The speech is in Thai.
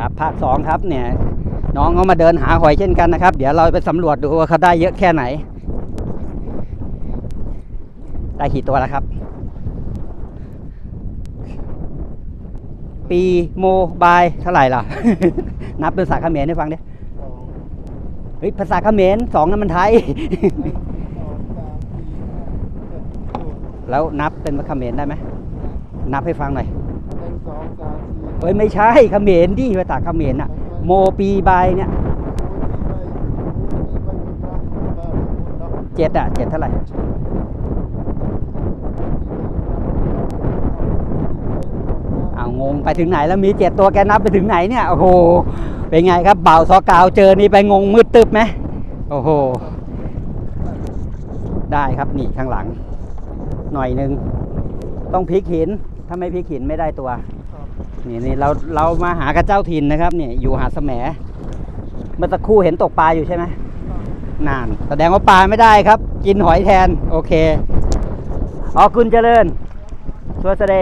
ครับภาคสองครับเนี่ยน้องเขามาเดินหาหอยเช่นกันนะครับ เดี๋ยวเราไปสำรวจดูว่าเขาได้เยอะแค่ไหน ได้กี่ตัวแล้วครับ ปีโมบายเท่าไหร่ล่ะ นับเป็นภาษาเขมรให้ฟังดิเฮ้ยภาษาเขมรสองนั้นมันไทยแปดแล้วนับเป็นเขมรได้ไหมนับให้ฟังหน่อย หนึ่งสองสามสี่ เฮ้ยไม่ใช่เขมรดิภาษาเขมรน่ะ โมปีใบเนี่ยเจ็ดอะเจ็ดเท่าไหร่เอางงไปถึงไหนแล้วมีเจ็ดตัวแกนับไปถึงไหนเนี่ยโอ้โหเป็นไงครับเบ่าวซอกาวเจอนี่ไปงงมืดตึบไหมโอ้โห ได้ครับนี่ข้างหลัง หน่อยหนึ่งต้องพลิกหิน ถ้าไม่พลิกหินไม่ได้ตัว นี่นี่เราเรามาหากับเจ้าถิ่นนะครับเนี่ยอยู่หาดแสมเมื่อสักครู่เห็นตกปลาอยู่ใช่ไหมนานแสดงว่าปลาไม่ได้ครับ กินหอยแทน โอเคอ๋อคุณเจริญสวัสดี